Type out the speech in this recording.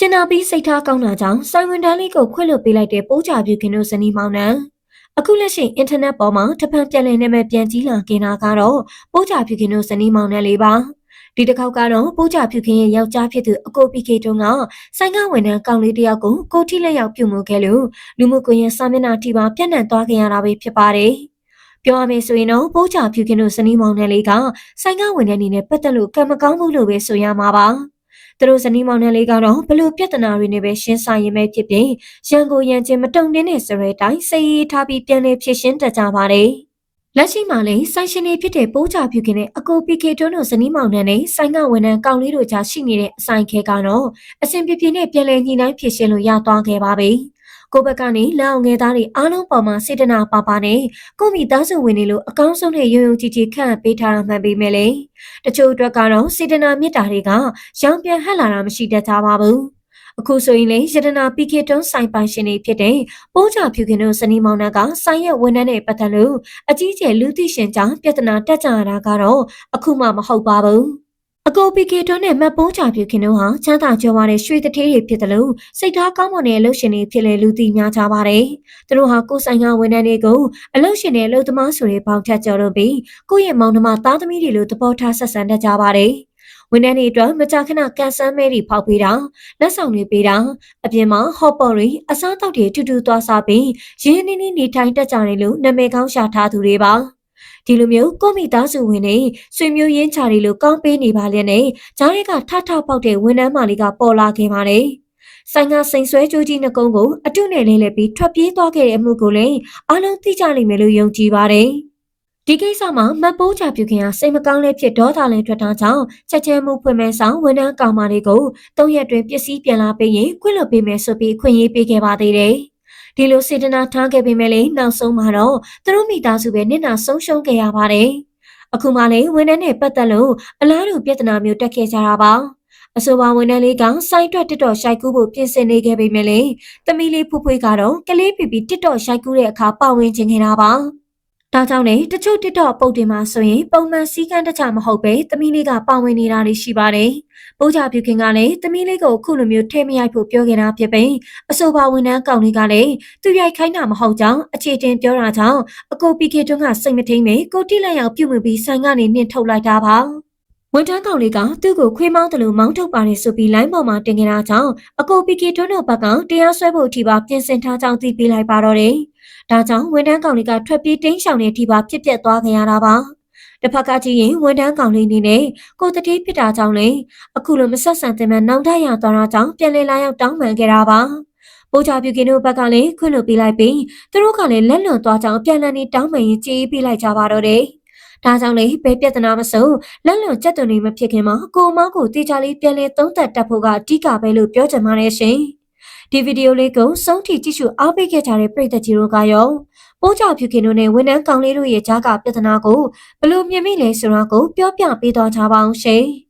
ကျင်နာပြီးစိတ်ထားကောင်းတာကြောင့်ဆိုင်ဝန်တန်းလေးကိုခွင့်လွှတ်ပေးလိုက်တဲ့ပိုးချပြူခင်တို့ဇနီးမောင်နှံအခုလက်ရှိအင်တာနက်ပေါ်မှာတပံပြန်လည်နာမည်ပြန်ကြီးလာခင်တာကတော့ပိုးချပြူခင်တို့ဇနီးမောင်နှံလေးပါဒီတစ်ခေါက်ကတော့ပိုးချဖြူခင်းရဲ့ယောက်ျားဖြစ်သူအကိုပီကေတုံးကဆိုင်ကဝန်ထမ်းကောင်လေးတစ်ယောက်ကိုကိုထိလက်ရောက်ပြုမှုခဲ့လို့လူမှုကွန်ရက်စာမျက်နှာထိပါပြန့်နှံ့သွားခဲ့ရတာပဲဖြစ်ပါတယ်။ပြောရမယ်ဆိုရင်တော့ပိုးချဖြူခင်းတို့ဇနီးမောင်နှံလေးကဆိုင်ကဝန်ထမ်းအနေနဲ့ပတ်သက်လို့ကံမကောင်းမှုလို့ပဲဆိုရမှာပါ။ သူတို့ဇနီးမောင်နှံလေးကတော့ဘလို့ပြဿနာတွေနဲ့ပဲရှင်းဆိုင်ရင်ပဲဖြစ်ဖြစ်ရန်ကိုရန်ချင်းမတုံတင်းတဲ့ဆိုတဲ့အတိုင်းစိတ်ရေးထားပြီးပြန်လည်ဖြစ်ရှင်းတတ်ကြပါတယ်။လက်ရှိမှာလည်းဆိုင်ရှင်တွေဖြစ်တဲ့ပိုးချဖြူခင်နဲ့အကိုပီကေတွန်းတို့ဇနီးမောင်နှံနဲ့ဆိုင်ကဝန်ထမ်းကောင်လေးတို့ကြားရှိနေတဲ့အဆိုင်ခဲကတော့အစဉ်ပြပြနဲ့ပြန်လည်ညှိနှိုင်းဖြစ်ရှင်းလို့ရသွားခဲ့ပါပြီ။ ကိုဘက်ကနေလောင်ငယ်သားတွေအားလုံးပေါ်မှာစေတနာပါပါနဲ့ကိုမိသားစုဝင်တွေလိုအကောင်းဆုံးနဲ့ရုံရုံကြည်ကြည်ခန့်ပေးထားတာမှန်ပေမဲ့လေတချို့အတွက်ကတော့စေတနာမေတ္တာတွေကရောင်ပြန်ဟက်လာတာမရှိတတ်ကြပါဘူး။အခုဆိုရင်လေရတနာပီကေတွန်းဆိုင်ပိုင်ရှင်တွေဖြစ်တဲ့ပိုးချဖြူခင်တို့ဇနီးမောင်နှံကဆိုင်ရဲ့ဝန်ထမ်းတွေပတ်သက်လို့အကြီးကျယ်လူသိရှင်ကြောင့်ပြဿနာတက်ကြရတာကတော့အခုမှမဟုတ်ပါဘူး အကိုပီကေတွန်းနဲ့မတ်ပိုးချဖြူခင်တို့ဟာချမ်းသာကြွယ်ဝတဲ့ရွှေတထေးတွေဖြစ်တယ်လို့စိတ်ထားကောင်းမွန်တဲ့အလုပ်ရှင်တွေဖြစ်လေလူသိများကြပါတယ်။သူတို့ဟာကိုယ်ဆိုင်ကဝန်ထမ်းတွေကိုအလုပ်ရှင်တွေအလုပ်သမားဆိုတဲ့ပေါင်းထက်ကြော်လို့ပြီးကိုယ့်ရဲ့မောင်နှမသားသမီးတွေလိုသဘောထားဆက်ဆံတတ်ကြပါတယ်။ဝန်ထမ်းတွေအတွက်မကြာခဏကန်ဆန်းမဲတွေဖောက်ပေးတာလက်ဆောင်တွေပေးတာအပြင်မှာဟော့ပေါ်တွေအစားအသောက်တွေထူထူသွားစားပြီးရင်းနှီးနှီးနေထိုင်တတ်ကြတယ်လို့နာမည်ကောင်းရှာထားသူတွေပါ ဒီလိုမျိုးကိုမိသားစုဝင်တွေဆွေမျိုးရင်းချာတွေလိုကောင်းပေးနေပါလျက်နဲ့ဂျားတွေကထထပေါက်တဲ့ဝန်ထမ်းမလေးကပေါ်လာခဲ့ပါတယ်ဆိုင်ကစိန်ဆွဲကြိုးကြီးနှကုံးကိုအတုနဲ့လဲလဲပြီးထွက်ပြေးသွားခဲ့တဲ့အမှုကိုလည်းအားလုံးသိကြလိမ့်မယ်လို့ယုံကြည်ပါတယ်။ဒီကိစ္စမှာမတ်ပိုးချပြုခင်ဟာစိတ်မကောင်းလဲဖြစ်ဒေါသလည်းထွက်တာကြောင့်ချက်ချင်းမှုဖွင့်မဲ့ဆောင်ဝန်ထမ်းကောင်မလေးကို၃ရက်တွင်ပစ္စည်းပြန်လာပေးရင်ခွင့်လွှတ်ပေးမယ်ဆိုပြီးခွင့်ရေးပေးခဲ့ပါသေးတယ်။ ဒီလိုစေတနာထားခဲ့ပေမဲ့လည်းနောက်ဆုံးမှာတော့သူတို့မိသားစုပဲနစ်နာဆုံးရှုံးခဲ့ရပါတယ်။အခုမှလည်းဝန်ထမ်းနဲ့ပတ်သက်လို့အလားတူပြဿနာမျိုးတက်ခဲ့ကြတာပါ။အဆိုပါဝန်ထမ်းလေးကစိုင်းတွက်တစ်တော်ရှိုက်ကူးဖို့ပြင်ဆင်နေခဲ့ပေမဲ့လည်းတမီလေးဖူးဖွေးကတော့ကလေးပီပီတစ်တော်ရှိုက်ကူးတဲ့အခါပါဝင်ခြင်းခဲ့တာပါ။ ဒါကြောင့်လေတချို့ TikTok ပုတ်တွေမှာဆိုရင်ပုံမှန်စည်းကမ်းတခြားမဟုတ်ပဲသမီးလေးကပါဝင်နေတာတွေရှိပါတယ်။ပိုးကြပြူခင်ကလည်းသမီးလေးကိုခုလိုမျိုးထဲမရိုက်ဖို့ပြောခဲ့တာဖြစ်ပြီးအဆိုပါဝန်ထမ်းကောင်လေးကလည်းသူရိုက်ခိုင်းတာမဟုတ်ကြောင်းအခြေတင်ပြောတာကြောင့်အကိုပီကေတွန်းကစိတ်မထိန်ပဲကိုတိလိုက်အောင်ပြုတ်မှုပြီးဆိုင်ကနေနှင်ထုတ်လိုက်တာပါ။ ဝန်ထမ်းကောင်လေးကသူ့ကိုခွေးမောင်းတယ်လို့မောင်းထုတ်ပါတယ်ဆိုပြီးလိုင်းပေါ်မှာတင်ခဲ့တာကြောင့်အကိုပီကေတွန်းတို့ဘက်ကတရားစွဲဖို့အထိပါပြင်ဆင်ထားကြောင်းသိပေးလိုက်ပါတော့တယ်။ဒါကြောင့်ဝန်ထမ်းကောင်လေးကထွက်ပြေးတိမ်းရှောင်နေထိပါဖြစ်ပျက်သွားကြရတာပါတစ်ဖက်ကကြည့်ရင်ဝန်ထမ်းကောင်လေးနေနဲ့ကိုတတိဖြစ်တာကြောင့်လေအခုလိုမဆက်ဆံတဲ့မှနောင်တရသွားတာကြောင့်ပြန်လည်လာရောက်တောင်းပန်ခဲ့တာပါပိုးချပြူကင်းတို့ဘက်ကလည်းခွင့်လွှတ်ပေးလိုက်ပြီးသူတို့ကလည်းလက်လွန်သွားကြောင်းပြန်လည်နေတောင်းပန်ရင်ကြေးပေးလိုက်ကြပါတော့တယ် ဒါကြောင့်လေဘယ်ပြဿနာမစုံလက်လွန်ချက်သွန်နေမဖြစ်ခင်မှာကိုမကိုတေချာလေးပြန်လဲသုံးသက်တက်ဖို့ကအဓိကပဲလို့ပြောချင်ပါတယ်ရှင်။ဒီဗီဒီယိုလေးကိုစုံထိကြည့်ရှုအားပေးခဲ့ကြတဲ့ပရိသတ်ကြီးတို့ကရောပိုးကြဖြူခင်တို့နဲ့ဝန်ထမ်းကောင်လေးတို့ရဲ့ကြားကပြဿနာကိုဘလို့မြင်မိလဲဆိုတာကိုပြောပြပေးသွားကြပါအောင်ရှင်။